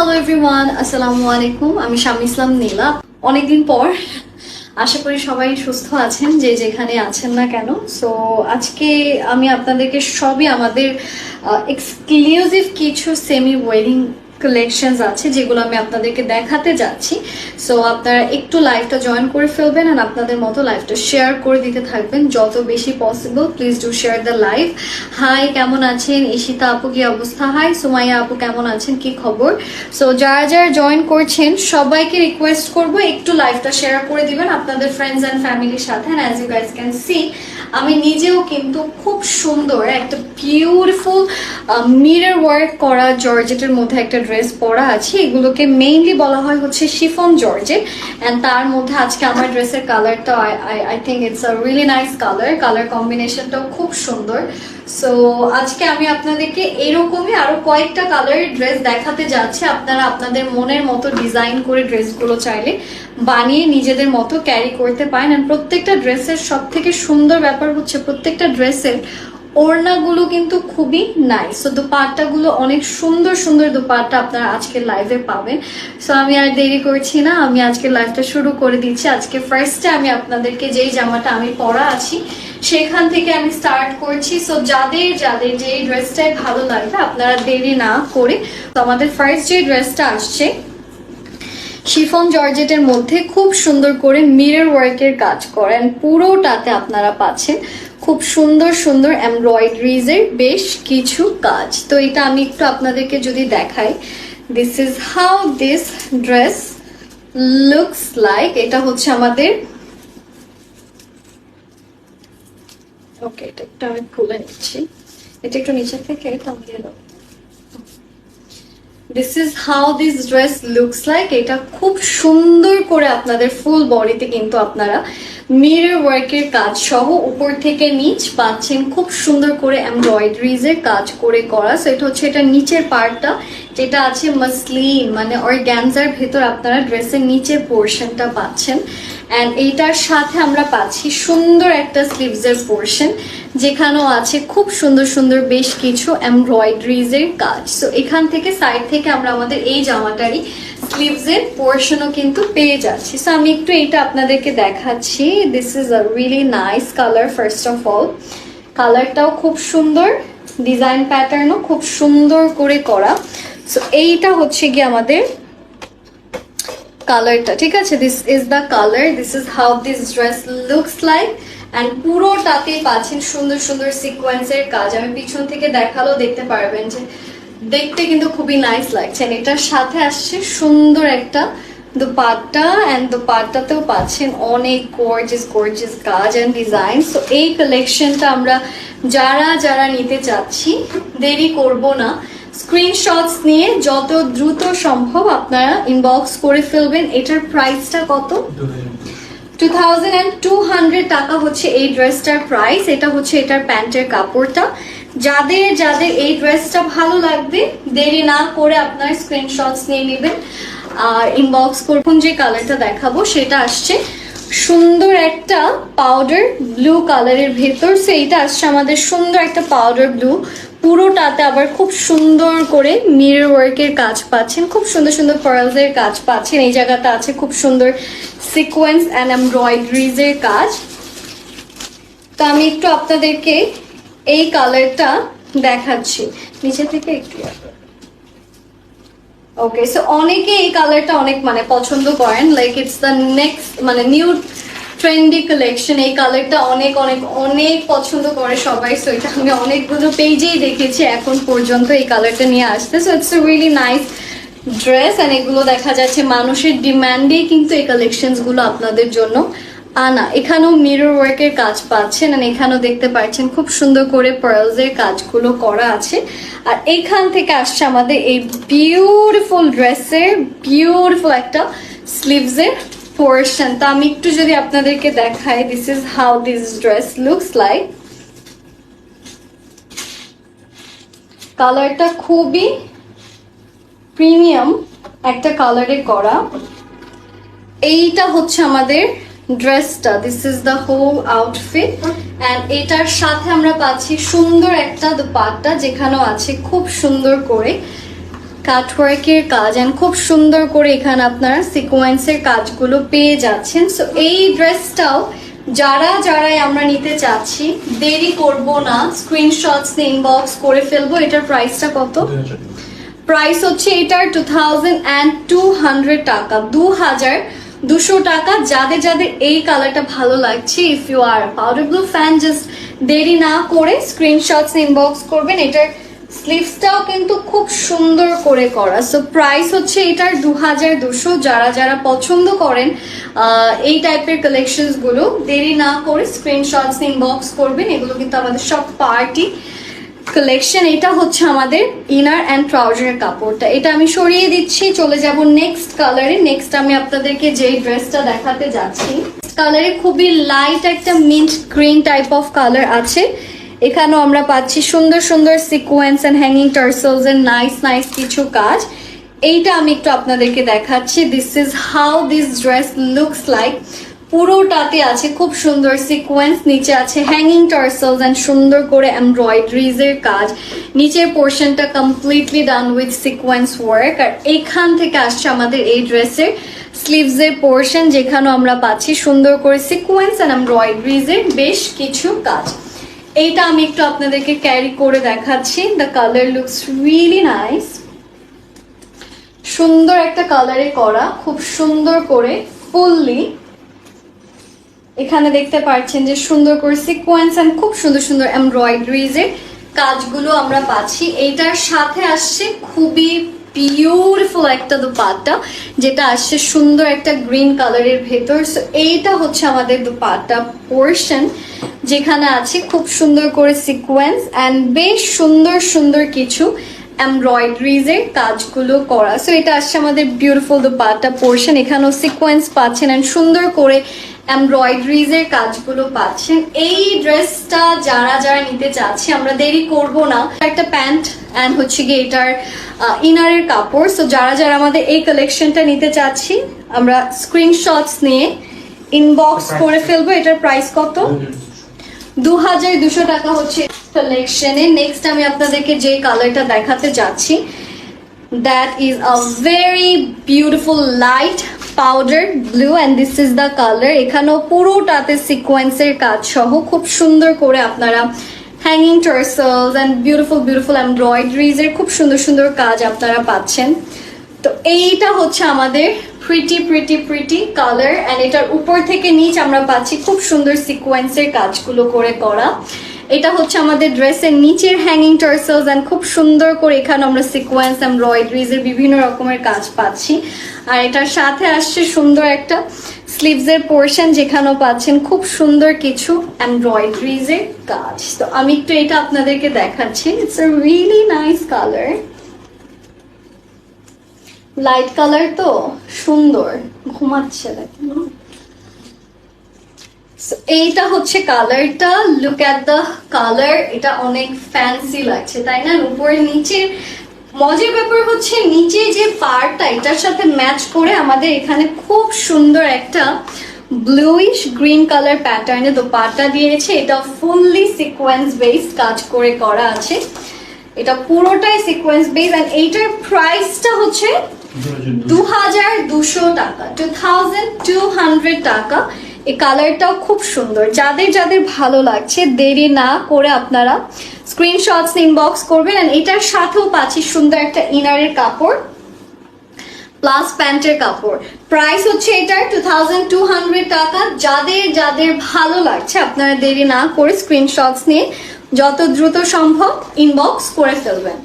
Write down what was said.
Hello everyone আসসালামু আলাইকুম আমি শামি ইসলাম নীলা অনেকদিন পর আশা করি সবাই সুস্থ আছেন, যে যেখানে আছেন না কেন। সো আজকে আমি আপনাদেরকে সবই আমাদের এক্সক্লুসিভ কিছু সেমি ওয়েডিং কালেকশনস আছে, যেগুলো আমি আপনাদেরকে দেখাতে যাচ্ছি। সো আপনারা একটু লাইভটা জয়েন করে ফেলবেন আর আপনাদের মতো লাইভটা শেয়ার করে দিতে থাকবেন। যত বেশি possible please do share the live hi কেমন আছেন? ঈশিতা আপু, কি অবস্থা? হাই সুমাইয়া আপু, কেমন আছেন? কি খবর? সো যারা যারা জয়েন করছেন, সবাইকে রিকোয়েস্ট করব একটু লাইভটা শেয়ার করে দিবেন আপনাদের ফ্রেন্ডস অ্যান্ড ফ্যামিলির সাথে। And as you guys can see আমি নিজেও কিন্তু খুব সুন্দর একটা বিউটিফুল মিরর ওয়ার্ক করা জর্জেটের মধ্যে একটা ড্রেস পরা আছে, এগুলোকে মেইনলি বলা হয় হচ্ছে শিফন জর্জে অ্যান্ড তার মধ্যে আজকে আমার ড্রেসের কালারটা I think it's a really nice colour colour কম্বিনেশনটাও খুব সুন্দর। সো আজকে আমি আপনাদেরকে এরকমই আরও কয়েকটা কালারের ড্রেস দেখাতে যাচ্ছি। আপনারা আপনাদের মনের মতো ডিজাইন করে ড্রেসগুলো চাইলে বানিয়ে নিজেদের মতো ক্যারি করতে পারেন। আর প্রত্যেকটা ড্রেসের সব থেকে সুন্দর ব্যাপার হচ্ছে প্রত্যেকটা ড্রেসের ওড়নাগুলো কিন্তু খুবই নাইস তো দোপাট্টাগুলো অনেক সুন্দর সুন্দর দোপাট্টা আপনারা আজকে লাইভে পাবেন। সো আমি আর দেরি করছি না। আমি আজকে লাইভটা শুরু করে দিচ্ছি। আজকে ফার্স্টে আমি আপনাদেরকে যেই জামাটা আমি পরা আছি, সেখান থেকে আমি স্টার্ট করছি। সো যাদের যাদের যে ড্রেসটাই ভালো লাগবে, আপনারা দেরি না করে তো আমাদের ফার্স্ট যে ড্রেসটা আসছে, শিফন জর্জেটের মধ্যে খুব সুন্দর করে মিরর ওয়ার্কের কাজ করেন পুরোটাতে আপনারা পাচ্ছেন খুব সুন্দর সুন্দর এমব্রয়ডারিজের বেশ কিছু কাজ। তো এটা আমি একটু আপনাদেরকে যদি দেখাই this is how this dress looks like এটা হচ্ছে আমাদের ওকে এটা একটু আমি খুলে নিচ্ছি। এটা একটু নিচে থেকে this is how this dress looks like এটা খুব সুন্দর করে আপনাদের ফুল বডিতে কিন্তু আপনারা মিরর ওয়ার্কের কাজ সহ উপর থেকে নিচ পাচ্ছেন খুব সুন্দর করে এমব্রয়ডারিজ এর কাজ করে করা। সো এটা হচ্ছে, এটা নিচের পার্টটা যেটা আছে মাসলিন মানে অর্গ্যানজার ভেতর আপনারা ড্রেসের নিচের পোর্শনটা পাচ্ছেন। অ্যান্ড এইটার সাথে আমরা পাচ্ছি সুন্দর একটা স্লিভসের পোর্শন যেখানেও আছে খুব সুন্দর সুন্দর বেশ কিছু এমব্রয়ডারিজ এর কাজ। সো এখান থেকে সাইড থেকে আমরা আমাদের এই জামাটারই স্লিভসের পোর্শনও কিন্তু পেয়ে যাচ্ছি। সো আমি একটু এইটা আপনাদেরকে দেখাচ্ছি। This is a really nice colour first of all কালারটাও খুব সুন্দর ডিজাইন প্যাটার্নও খুব সুন্দর করে করা। সো এইটা হচ্ছে গিয়ে আমাদের কালারটা, ঠিক আছে? This is the colour this is how this dress looks like and পুরোটাতে পাচ্ছেন সুন্দর সুন্দর সিকোয়েন্সের কাজ। আমি পিছন থেকে দেখালেও দেখতে পারবেন যে দেখতে কিন্তু খুবই নাইস লাগছে। এটার সাথে আসছে সুন্দর একটা দোপাট্টা। অ্যান্ড দোপাট্টাতেও পাচ্ছেন অনেক গর্জিয়াস গর্জিয়াস কাজ অ্যান্ড ডিজাইন সো এই কালেকশনটা আমরা যারা যারা নিতে চাচ্ছি, দেরি করব না। স্ক্রিনশটস নিয়ে যত দ্রুত সম্ভব আপনারা ইনবক্স করে ফেলবেন। এটার প্রাইসটা কত? Two thousand and two hundred টাকা হচ্ছে এই ড্রেসটার প্রাইস এটা হচ্ছে এটার প্যান্টের কাপড়টা। যাদের যাদের এই ড্রেসটা ভালো লাগবে, দেরি না করে আপনার স্ক্রিনশটস নিয়ে নেবেন। আর ইনবক্স করুন যে কালারটা দেখাবো, সেটা আসছে। সুন্দর একটা পাউডার ব্লু কালারের ভেতর। সো এইটা আসছে আমাদের সুন্দর একটা পাউডার ব্লু পুরোটাতে আবার খুব সুন্দর করে মিরর ওয়ার্কের কাজ পাচ্ছেন, খুব সুন্দর সুন্দর পার্লসের কাজ পাচ্ছেন। এই জায়গাটা আছে খুব সুন্দর সিকোয়েন্স অ্যান্ড এমব্রয়ডারিজের কাজ। তো আমি একটু আপনাদেরকে এই কালারটা দেখাচ্ছি। নিচে থেকে একটু ওকে সো অনেকে এই কালারটা অনেক মানে পছন্দ করেন লাইক ইটস দ্য নেক্সট মানে নিউ ট্রেন্ডি কালেকশন এই কালারটা অনেক অনেক অনেক পছন্দ করে সবাই। সো এটা আমি অনেকগুলো পেজেই দেখেছি এখন পর্যন্ত এই কালারটা নিয়ে আসতে। So it's really nice dress and এগুলো দেখা যাচ্ছে মানুষের ডিমান্ডেই কিন্তু এই কালেকশনসগুলো আপনাদের জন্য আনা। এখানেও মিরর ওয়ার্কের কাজ পাচ্ছেন আর এখানেও দেখতে পাচ্ছেন খুব সুন্দর করে পার্লসের কাজগুলো করা আছে। আর এখান থেকে আসছে আমাদের এই বিউটিফুল ড্রেসের বিউটিফুল একটা স্লিভসের পোর্শন তো আমি একটু যদি আপনাদেরকে দেখাই this is how this dress looks like কালারটা খুবই প্রিমিয়াম একটা কালারে করা। এইটা হচ্ছে আমাদের ড্রেসটা this is the whole outfit and এটার সাথে আমরা পাচ্ছি সুন্দর একটা দোপাট্টা, যেখানেও আছে খুব সুন্দর করে কাটওয়ার্কের কাজ অ্যান্ড খুব সুন্দর করে এখানে আপনারা সিকোয়েন্সের কাজগুলো পেয়ে যাচ্ছেন। সো এই ড্রেসটাও যারা যারাই আমরা নিতে চাচ্ছি, দেরি করব না। স্ক্রিনশটস ইনবক্স করে ফেলব। এটার প্রাইসটা কত? প্রাইস হচ্ছে এটার two thousand and two hundred টাকা। দু হাজার দুশো টাকা। যাদের যাদের এই কালারটা ভালো লাগছে if you are powder blue fan just দেরি না করে স্ক্রিনশটস ইনবক্স করবেন। এটার স্লিভসটাও কিন্তু খুব সুন্দর করে করা। সো প্রাইস হচ্ছে এটার দু হাজার দুশো। যারা যারা পছন্দ করেন এই টাইপের কালেকশনসগুলো দেরি না করে স্ক্রিনশটস ইনবক্স করবেন। এগুলো কিন্তু আমাদের সব পার্টি কালেকশন এটা হচ্ছে আমাদের ইনার অ্যান্ড ট্রাউজারের কাপড়টা। এটা আমি সরিয়ে দিচ্ছি, চলে যাব নেক্সট কালারে নেক্সট আমি আপনাদেরকে যেই ড্রেসটা দেখাতে যাচ্ছি কালারে খুবই লাইট একটা mint green type of colour আছে। এখানেও আমরা পাচ্ছি সুন্দর সুন্দর sequence and hanging tassels and nice nice কিছু কাজ। এইটা আমি একটু আপনাদেরকে দেখাচ্ছি। This is how this dress looks like পুরোটাতে আছে খুব সুন্দর সিকোয়েন্স নিচে আছে হ্যাঙ্গিং টার্সেলস অ্যান্ড সুন্দর করে এমব্রয়ডারিজ এর কাজ। নিচের পোর্শনটা completely done with sequence work আর এখান থেকে আসছে আমাদের এই ড্রেসের স্লিভস এর পোর্শন যেখানেও আমরা পাচ্ছি সুন্দর করে সিকোয়েন্স অ্যান্ড এমব্রয়ডারিজ এর বেশ কিছু কাজ। এইটা আমি একটু আপনাদেরকে ক্যারি করে দেখাচ্ছি। The colour looks really nice সুন্দর একটা কালারে করা, খুব সুন্দর করে ফুললি এখানে দেখতে পাচ্ছেন যে সুন্দর করে সিকোয়েন্স এন্ড খুব সুন্দর সুন্দর এমব্রয়ডারিজ এর কাজগুলো আমরা পাচ্ছি। এইটার সাথে আসছে খুবই বিউটিফুল একটা দুপাট্টা, যেটা আসছে সুন্দর একটা গ্রিন কালারের ভেতর। সো এইটা হচ্ছে আমাদের দুপাট্টা পোর্শন যেখানে আছে খুব সুন্দর করে সিকোয়েন্স অ্যান্ড বেশ সুন্দর সুন্দর কিছু এমব্রয়ডারিজ এর কাজগুলো করা। সো এটা আসছে আমাদের বিউটিফুল দ্য দুপাট্টা পোর্শন এখানেও সিকোয়েন্স পাচ্ছেন অ্যান্ড সুন্দর করে এমব্রয়ডারিজ এর কাজগুলো পাচ্ছেন। এই ড্রেসটা যারা যারা নিতে চাচ্ছে আমরা দেরি করব না। একটা প্যান্ট অ্যান্ড হচ্ছে গিয়ে এটার ইনারের কাপড়। সো যারা যারা আমাদের এই কালেকশনটা নিতে চাচ্ছি আমরা স্ক্রিনশটস নিয়ে ইনবক্স করে ফেলব। এটার প্রাইস কত? দু হাজার দুশো টাকা হচ্ছে কালেকশনে নেক্সট আমি আপনাদেরকে যে কালারটা দেখাতে যাচ্ছি that is a very beautiful light powder blue and this is the colour এখানেও পুরোটাতে সিকোয়েন্সের কাজ সহ খুব সুন্দর করে আপনারা hanging tassels and beautiful beautiful embroideries এর খুব সুন্দর সুন্দর কাজ আপনারা পাচ্ছেন। তো এইটা হচ্ছে আমাদের pretty pretty pretty colour and এটার উপর থেকে নিচ আমরা পাচ্ছি খুব সুন্দর সিকোয়েন্সের কাজগুলো করে করা। এটা হচ্ছে আমাদের ড্রেসের নিচের হ্যাঙ্গিং টার্সেলস অ্যান্ড খুব সুন্দর করে এখানে আমরা সিকোয়েন্স এমব্রয়ডারিজ এর বিভিন্ন রকমের কাজ পাচ্ছি। আর এটার সাথে আসছে সুন্দর একটা স্লিভস এর পোর্শন যেখানেও পাচ্ছেন খুব সুন্দর কিছু এমব্রয়ডারিজ এর কাজ। তো আমি একটু এটা আপনাদেরকে দেখাচ্ছি। It's a really nice colour light colour তো সুন্দর, ঘুমাচ্ছে দেখেন এইটা হচ্ছে কালারটা লুক অ্যাট দ্য কালার এটা অনেক ফ্যান্সি লাগছে, তাই না? উপরে নিচে, মজার ব্যাপার হচ্ছে নিচে যে পার্টটা এটার সাথে ম্যাচ করে আমাদের এখানে খুব সুন্দর একটা ব্লুইশ গ্রিন কালার প্যাটার্নে তো দোপাট্টা দিয়েছে। এটা ফুললি সিকোয়েন্স বেস কাজ করে করা আছে। এটা পুরোটাই সিকোয়েন্স বেস এন্ড এইটার প্রাইসটা হচ্ছে দু হাজার দুশো টাকা টু থাউজেন্ড টু হান্ড্রেড টাকা। এই কালারটাও খুব সুন্দর। যাদের যাদের ভালো লাগছে, দেরি না করে আপনারা স্ক্রিনশটস ইনবক্স করবেন। And এটার সাথেও পাচ্ছি সুন্দর একটা ইনারের কাপড় প্লাস প্যান্টের কাপড়। প্রাইস হচ্ছে এটার টু থাউজেন্ড টু হান্ড্রেড টাকা। যাদের যাদের ভালো লাগছে, আপনারা দেরি না করে স্ক্রিনশটস নিয়ে যত দ্রুত সম্ভব ইনবক্স করে ফেলবেন।